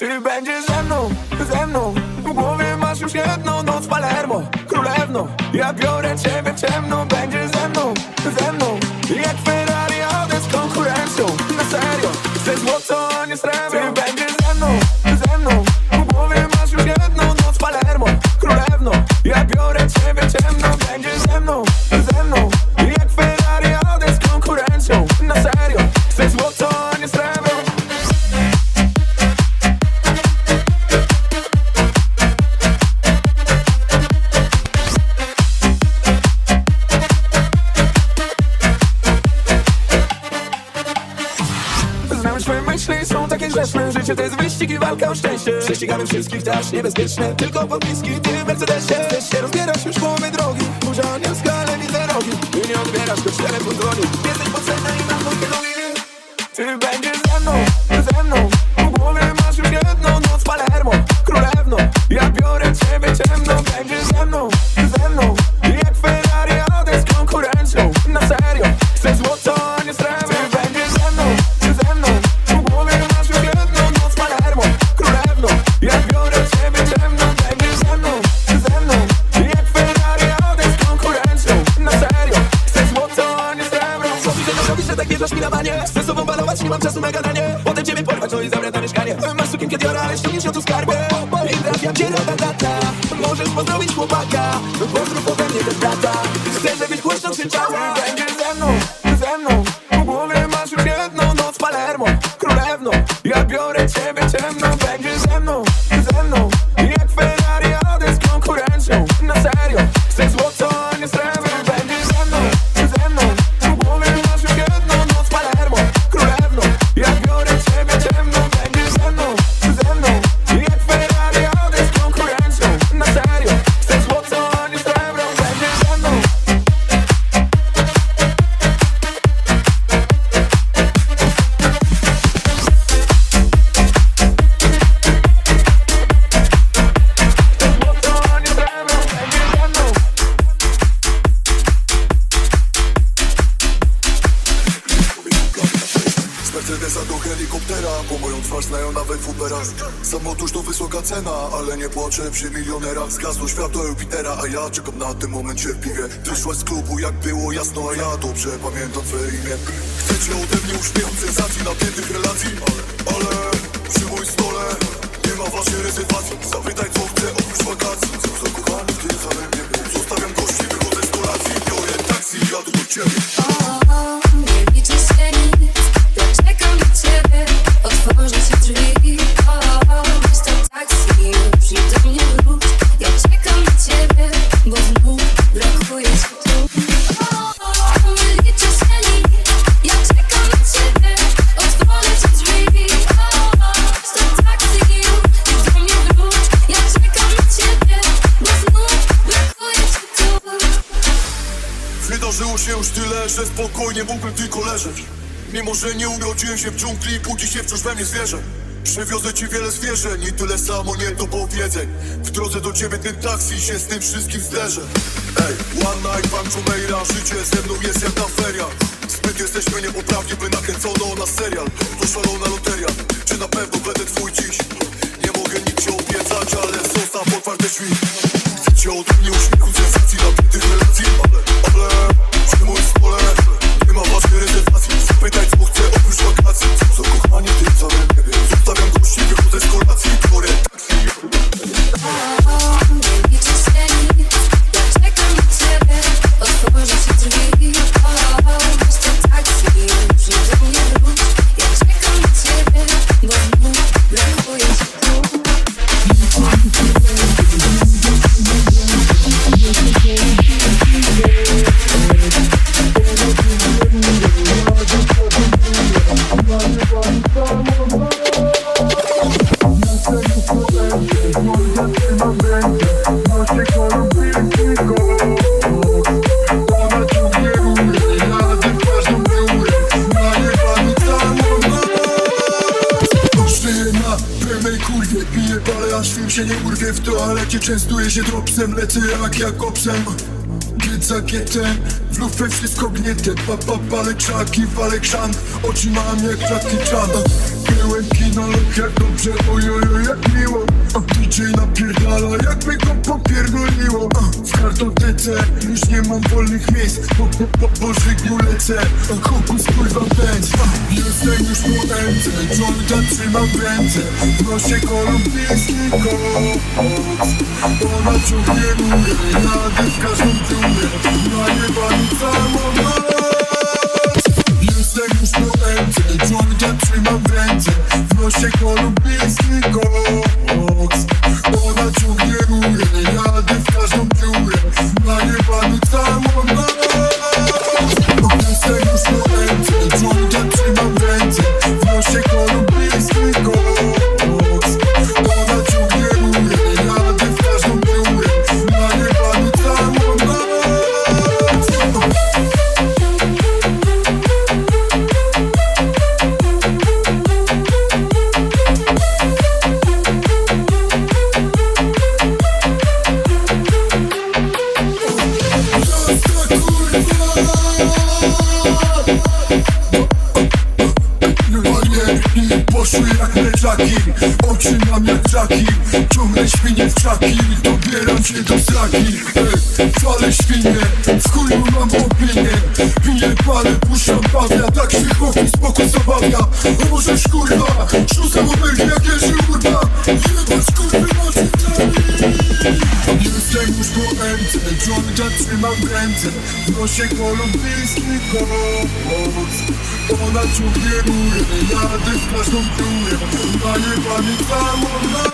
Ty będziesz ze mną, ze mną. W głowie masz już jedną noc Palermo, królewno. Ja biorę ciebie w ciemno Będziesz ze mną, ze mną. Jak Ferrari jadę z konkurencją. Na serio, chcę złoto, a nie srebro Ty będziesz walka o szczęście Prześcigamy wszystkich, to aż niebezpieczne Tylko podpiski, ty Mercedesie Chcesz się rozbierać. Już w połowie drogi Burza anielska, ale widzę rogi. Ty nie odbierasz, choć telefon dzwoni Jesteś potrzebna i mam nogi Ty będziesz chłopaka Pozdrów ode mnie też brata Chcę, żebyś głośno krzyczała ja dobrze pamiętam twoje imię Chcecie ode mnie uśmiechów sensacji Napiętych relacji. Ale, ale przy moim stole Nie ma waszej rezerwacji. Zapytaj co chcę oprócz wakacji. Co zakochany w tym Zostawiam gości, wychodzę z kolacji. Biorę taksi, jadę do ciebie O, nie liczy się nic Ja czekam na ciebie. Otworzę ci drzwi. O, weź to taksi. Przyjdź do mnie że nie urodziłem się w dżungli, budzi się wciąż we mnie zwierzę. Przywiozę ci wiele zwierzeń i tyle samo nie do powiedzeń. W drodze do ciebie ten taksi się z tym wszystkim zderzę. Ej, one night, Bank Jumeirah, życie ze mną jest jak na feriach Zbyt jesteśmy niepoprawni, by nakręcono na serial. To szalona loteria, czy na pewno będę twój dziś? Nie mogę nic ci obiecać, ale zostaw otwarte drzwi. Chcecie ode mnie uśmiechu, sensacji, napiętych relacji? Ale, ale, przy moim stole Nie ma waszej rezerwacji. Zapytaj co chcę oprócz wakacji. Co zakochanie w tym samym niebie Zostawiam gości, wychodzę z kolacji. Biorę taksi, pełnej kurwie Piję palę, aż film się nie urwie W toalecie. Częstuję się dropsem Lecę jak Jakobsem za gietem W lufę wszystko gniete Pa, pa, palę Oczy mam jak Jackie Chan Byłem kinolog, jak dobrze Ojojoj, jak miło. DJ napierdala, jakby go popierdoliło. W kartotece już nie mam wolnych miejsc Po, po, po, po żyglu lecę. Hokus kurwa pędz. Jestem już po MC Jordan trzymam w ręce. Nosie kolumbijski koks. Ona ciągnie rurę Jadę w każdą dziurę Najebany Jestem Jordan trzymam w ręce W nosie kolumbijski koks Ona ciągnie rurę Jadę w każdą dziurę samolot Jestem ale świnie W chuju mam opinię Piję, palę, puszczam, bawia Tak się chłopi spoko zabawia. O możesz kurwa, szlusa obergi jak leży urwa. Jebać kurwy macie Jestem już po MC, Johnny Jack trzymam ręce. Noszę kolumbijski koc Ponad ciągnie górę, jadę w każdą dziurę Daję pamięć całą na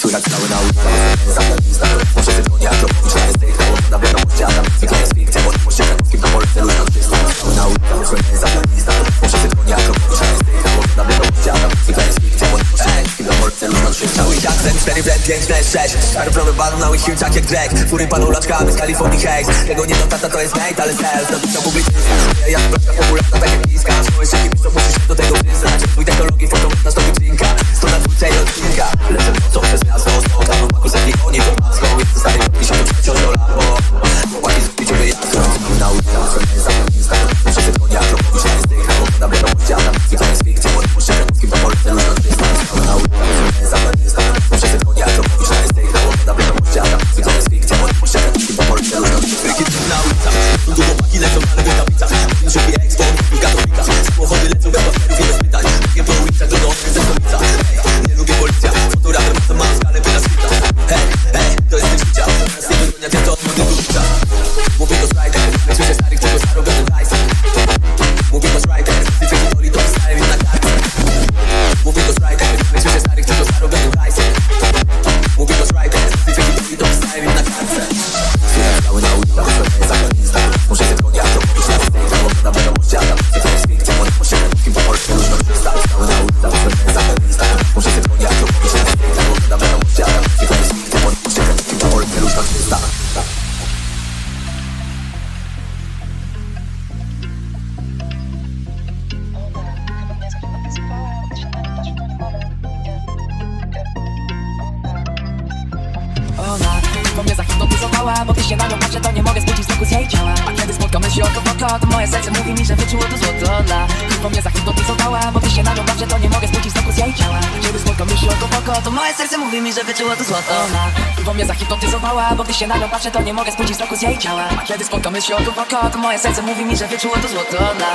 Słychać cały na ulicach, Muszę sypnąć jak Klopowicz, ja jest tych Na wiadomości, a tam zwykle jest Bo nie muszę krakowskim, to polece luźno 300 Cały na jest tych Na zwykle jest fikcja Bo nie muszę krakowskim, to polece luźno 300 Cały akcent, 4 blend, 5 blend, 6 Stary balą na łysił, jak Drake Fury panu laczkami z Kalifornii Haze Tego nie dotata, to jest Nate, ale self No to publicyzm, jak blaszka popularna, tak jak bliska Swoje szybki piszą, musisz się do tego przyznać. Mój technologii, fotometna, stopy drinka. Sto na dwójce i odcinka. Lecę nocą przez miasto, smoka Mam To moje serce mówi mi, że wyczuło to złoto Ona bo mnie zahipnotyzowała Bo ty się na nią patrzę, to nie mogę spłucić wokół z jej ciała. Kiedy spotkamy się oko w oko To moje serce mówi mi, że wyczuło to złoto Ona bo mnie zahipnotyzowała Bo ty się na nią patrzę, to nie mogę spłucić wokół z jej ciała. A kiedy spotkamy się oko w oko To moje serce mówi mi, że wyczuło to złoto Ona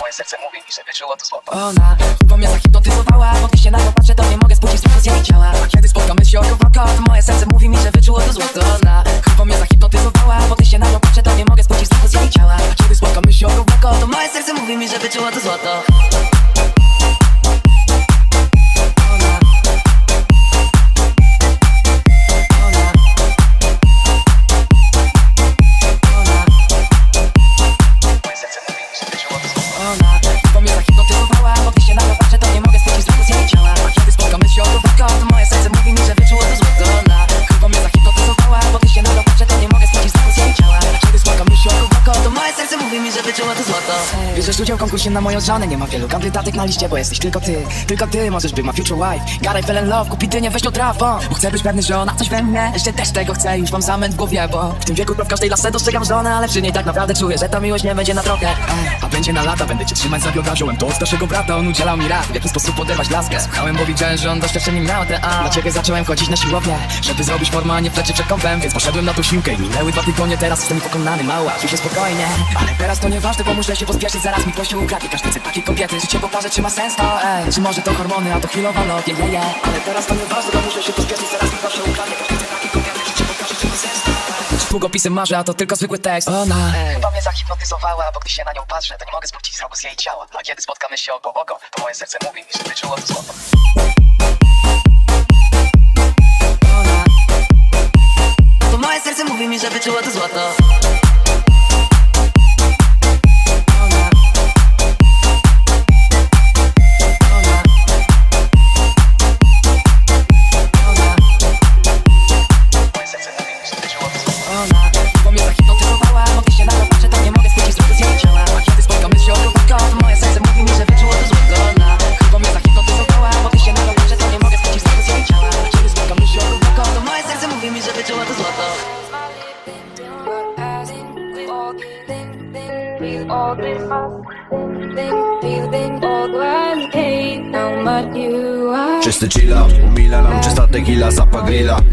Moje serce mówi mi, że wyczuło to złoto Ona bo mnie zahipnotyzowała Bo ty się na nią patrzę, to nie mogę spłucić wokół z jej ciała? A kiedy spotkamy się oko w oko To moje serce mówi mi, że wyczuło to złoto Ona. Bo mnie zahipnotyzowała Bo ty się na nią patrzę, to nie mogę spłucić wokół z jej ciała. Kiedy spotkamy się oko w oko To moje serce mówi mi, że wyczuło to złoto Konkursie na moją żonę. Nie ma wielu kandydatek na liście, bo jesteś tylko ty. Tylko ty możesz być ma future wife. Gotta fell in love, kupi dynię, weź to trafą Bo chcę być pewny, że ona we mnie. Też tego chcę, już mam zamęt w głowie Bo w tym wieku w każdej lasce dostrzegam żonę Ale przy niej tak naprawdę czuję, że ta miłość nie będzie na Ej, A będzie na lata, będę cię trzymać za biodra Wziąłem to od starszego brata, on udzielał mi rad W jaki sposób oderwać laskę. Słuchałem, bo widziałem, że on doświadczenie miał te a. Dla ciebie zacząłem chodzić na siłownię Żeby zrobić formę, a nie wleczy przed kąpem Więc poszedłem na tą siłkę i minęły dwa tygodnie Teraz jestem pokonany, mała, czuję się spokojnie. Ale teraz to nieważne, bo muszę się pospieszyć Zaraz mi się ukradnie, każdy chce takiej kobiety Życie pokaże, czy ma sens to, Czy może to hormony, a to chwilowa lot, je, je, je. Ale teraz to nieważne, bo muszę się pospieszyć Zaraz mi się ukradnie, długopisem marzę, a to tylko zwykły tekst. Ona Chyba mnie zahipnotyzowała, bo gdy się na nią patrzę To nie mogę spłucić wzroku z jej ciała. A kiedy spotkamy się oko w oko To moje serce mówi mi, że wyczuło to złoto Ona To moje serce mówi mi, że wyczuło to złoto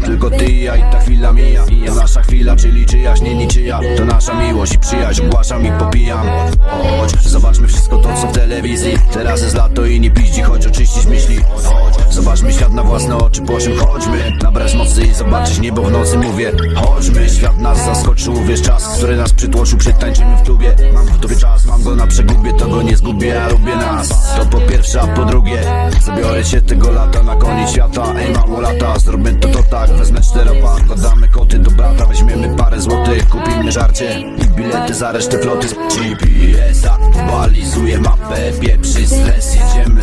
Tylko ty i ja i ta chwila mija. To nasza chwila, czyli czyjaś, nie niczyja. To nasza miłość i przyjaźń, ogłaszam i popijam. Chodź, zobaczmy wszystko to co w telewizji. Wizji Teraz jest lato i nie piździ, choć oczyścić myśli. Chodź, zobaczmy świat na własne oczy, posią chodźmy. Nabrać mocy i zobaczyć niebo w nocy Mówię, chodźmy, świat nas zaskoczył Wiesz czas, który nas przytłoczył, przytańczymy w klubie. Mam w tobie czas, mam go na przegubie, to go nie zgubię Ja lubię nas, to po pierwsze, a po drugie Zabiorę się tego lata na koniec świata. Ej mało lata, zrobię to to tak Wezmę czteropak, damy koty do brata Weźmiemy parę złotych, kupimy żarcie I bilety za resztę floty. Z GPS aktualizuje mapę Pieprzy stres, jedziemy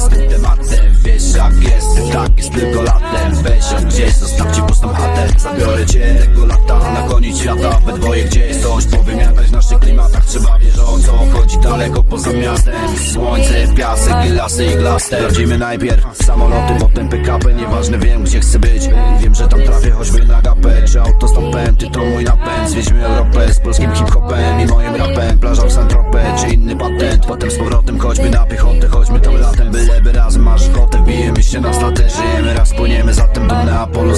poza miastem. Słońce, piasek, lasy i glaste Sprawdzimy najpierw samoloty, potem PKP Nieważne wiem gdzie chcę być. Wiem, że tam trafię choćby na gapę. Czy autostopem, ty to mój napęd? Zwiedźmy Europę z polskim hip-hopem I moim rapem, plaża w Saint-Tropez Czy inny patent, potem z powrotem Chodźmy na piechotę, chodźmy tam latem. Byleby razem masz kotę, bijemy się na statę Żyjemy raz, płyniemy zatem dumny Apollo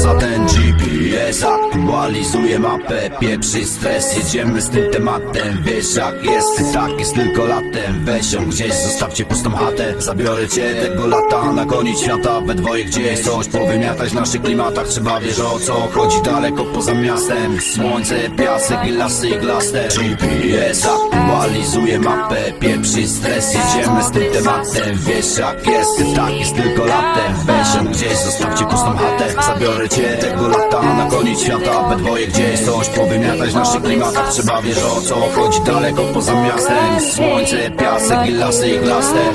Aktualizuje mapę, pieprzy stres Jedziemy z tym tematem, wiesz jak jest Tak jest tylko latem, weź ją gdzieś Zostawcie pustą chatę, zabiorę cię tego lata Na koniec świata, we dwoje gdzieś Coś powymiatać w naszych klimatach. Trzeba wiesz o co chodzi daleko poza miastem. Słońce, piasek i lasy i glaster. GPS aktualizuje mapę, pieprzy stres Jedziemy z tym tematem, wiesz jak jest Tak jest tylko latem, weź ją gdzieś Zostawcie pustą chatę, zabiorę cię tego lata Na koniec świata, we dwoje gdzieś Coś powymiatać naszych klimatach Trzeba. Wiesz o co chodzi daleko poza miastem. Słońce, piasek i lasy i glaster